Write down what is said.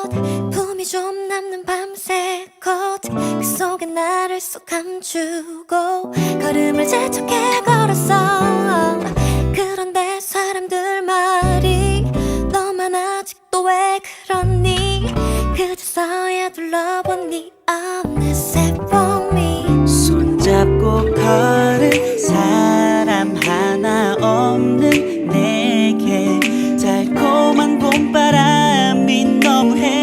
꽃 품이 좀 남는 밤새 꽃그 속에 나를 쏙 감추고 걸음을 재촉해 걸었어. 그런데 사람들 말이 너만 아직도 왜 그러니? 그저서야 둘러보니 없는 너무해.